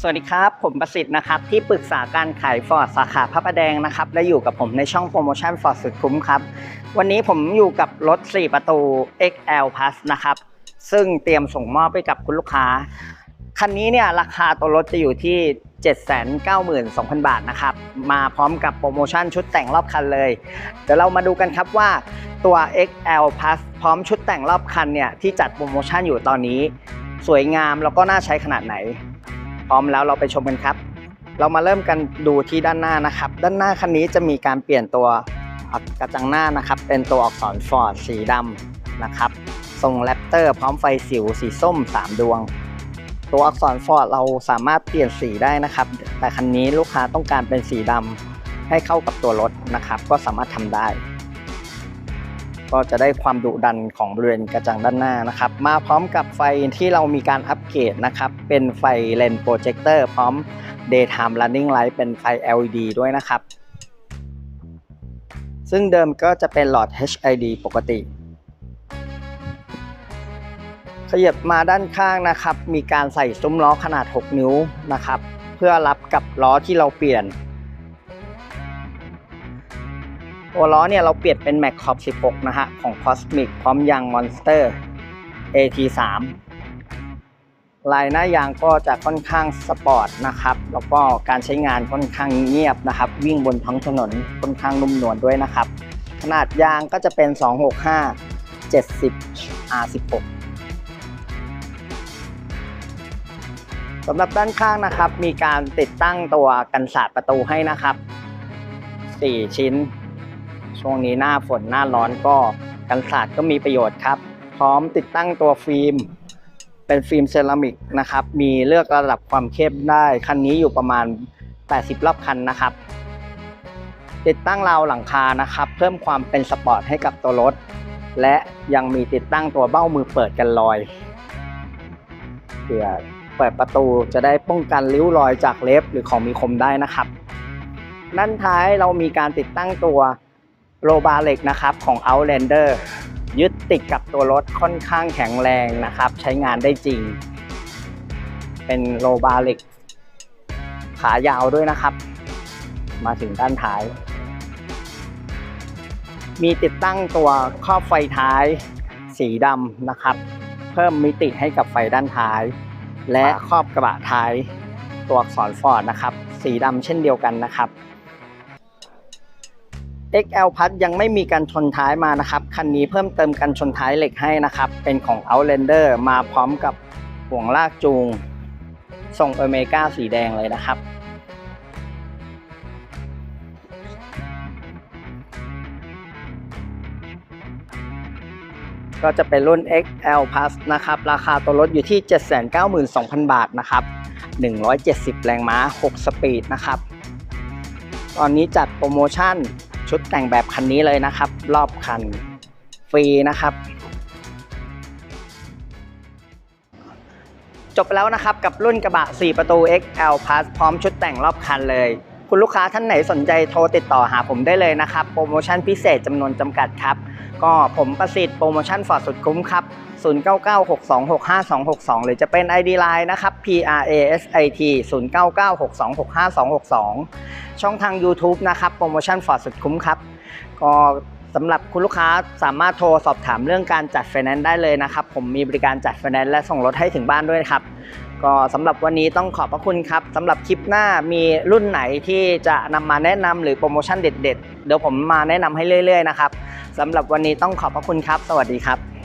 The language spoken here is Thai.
สวัสดีครับ ผมประสิทธิ์นะครับ ที่ปรึกษาการขายฟอร์ดสาขาพระประแดงนะครับ และอยู่กับผมในช่องโปรโมชั่นฟอร์ดสุดคุ้มครับ วันนี้ผมอยู่กับรถ 4 ประตู XL Plus นะครับ ซึ่งเตรียมส่งมอบไปกับคุณลูกค้า คันนี้เนี่ยราคาตัวรถจะอยู่ที่ 792,000 บาทนะครับ มาพร้อมกับโปรโมชั่นชุดแต่งรอบคันเลย เดี๋ยวเรามาดูกันครับว่าตัว XL Plus พร้อมชุดแต่งรอบคันเนี่ยที่จัดโปรโมชั่นอยู่ตอนนี้ สวยงามแล้วก็น่าใช้ขนาดไหน พร้อมแล้วเราไปชมกันครับ เรามาเริ่มกันดูที่ด้านหน้านะครับ ด้านหน้าคันนี้จะมีการเปลี่ยนตัวกระจังหน้านะครับ เป็นตัวอักษรฟอร์ดสีดำนะครับทรงแรปเตอร์พร้อมไฟสิวสีส้ม 3 ดวง ตัวอักษรฟอร์ดเราสามารถเปลี่ยนสีได้นะครับ แต่คันนี้ลูกค้าต้องการเป็นสีดำให้เข้ากับตัวรถนะครับ ก็สามารถทำได้ ก็จะได้ความดุดันของบริเวณกระจังด้านหน้านะครับ มาพร้อมกับไฟที่เรามีการอัปเกรดนะครับ เป็นไฟเลนโปรเจคเตอร์พร้อม daytime running light เป็นไฟ LED ด้วยนะครับ ซึ่งเดิมก็จะเป็นหลอด HID ปกติ ขยับมาด้านข้างนะครับ มีการใส่ซุ้มล้อขนาด 6 นิ้วนะครับ เพื่อรับกับล้อที่เราเปลี่ยน ตัวล้อเนี่ยเราเปลี่ยนเป็น Mac Corp 16 นะฮะ ของ Cosmic พร้อมยาง Monster AT3 ลายหน้ายางก็จะค่อนข้างสปอร์ตนะครับ แล้วก็การใช้งานค่อนข้างเงียบนะครับ วิ่งบนท้องถนนค่อนข้างนุ่มนวลด้วยนะครับ ขนาดยางก็จะเป็น 265 70 R16 สำหรับด้านข้างนะครับ มีการติดตั้งตัวกันสาดประตูให้นะครับ 4 ชิ้น ช่วงนี้หน้าฝนหน้าร้อนก็กันสาดก็มีประโยชน์ครับ พร้อมติดตั้งตัวฟิล์ม เป็นฟิล์มเซรามิกนะครับ มีเลือกระดับความเข้มได้ คันนี้อยู่ประมาณ 80 รอบคันนะครับ ติดตั้งราวหลังคานะครับ เพิ่มความเป็นสปอร์ตให้กับตัวรถ และยังมีติดตั้งตัวเบ้ามือเปิดกันรอยเพื่อเปิดประตูจะได้ป้องกันริ้วรอยจากเล็บหรือของมีคมได้นะครับ ด้านท้ายเรามีการติดตั้งตัว โลบาร์เหล็กนะครับของ Outlander ยึดติดกับตัวรถค่อนข้างแข็งแรงนะครับ ใช้งานได้จริง เป็นโลบาร์เหล็ก ขายาวด้วยนะครับ มาถึงด้านท้าย มีติดตั้งตัวครอบไฟท้ายสีดำนะครับ เพิ่มมิติให้กับไฟด้านท้าย และครอบกระบะท้ายตัวอักษรฟอร์ดนะครับ สีดำเช่นเดียวกันนะครับ XL พัดยังไม่มีการชนท้ายมานะครับ คันนี้เพิ่มเติมกันชนท้ายเหล็กให้นะครับ เป็นของ Outlander มาพร้อมกับห่วงลากจูงทรงเอเมริกาสีแดงเลยนะครับ ก็จะเป็นรุ่น XL Plus นะครับ ราคาตัวรถอยู่ที่ 792,000 บาทนะครับ 170 แรงม้า 6 สปีดนะครับ ตอนนี้จัดโปรโมชั่น ชุดแต่งแบบคันนี้เลยนะครับ รอบคันฟรีนะครับ จบแล้วนะครับกับรุ่นกระบะ 4 ประตู XL Plus พร้อมชุดแต่งรอบคันเลย คุณลูกค้าท่านไหนสนใจโทรติดต่อหาผมได้เลยนะครับ โปรโมชั่นพิเศษจำนวนจำกัดครับ ก็ผมประสิทธิ์โปรโมชั่นฟอร์ดสุดคุ้มครับ 0996265262 หรือจะเป็น ID Line นะครับ PRASIT 0996265262 ช่องทาง YouTube นะครับ โปรโมชั่นฟอร์ดสุดคุ้มครับ ก็สำหรับคุณลูกค้าสามารถโทรสอบถามเรื่องการจัดไฟแนนซ์ได้เลยนะครับ ผมมีบริการจัดไฟแนนซ์และส่งรถให้ถึงบ้านด้วยครับ ก็สำหรับวันนี้ต้องขอบพระคุณครับสำหรับคลิปหน้ามีรุ่นไหนที่จะนำมาแนะนำหรือโปรโมชั่นเด็ด ๆ เดี๋ยวผมมาแนะนำให้เรื่อย ๆ นะครับสำหรับวันนี้ต้องขอบพระคุณครับ สวัสดีครับ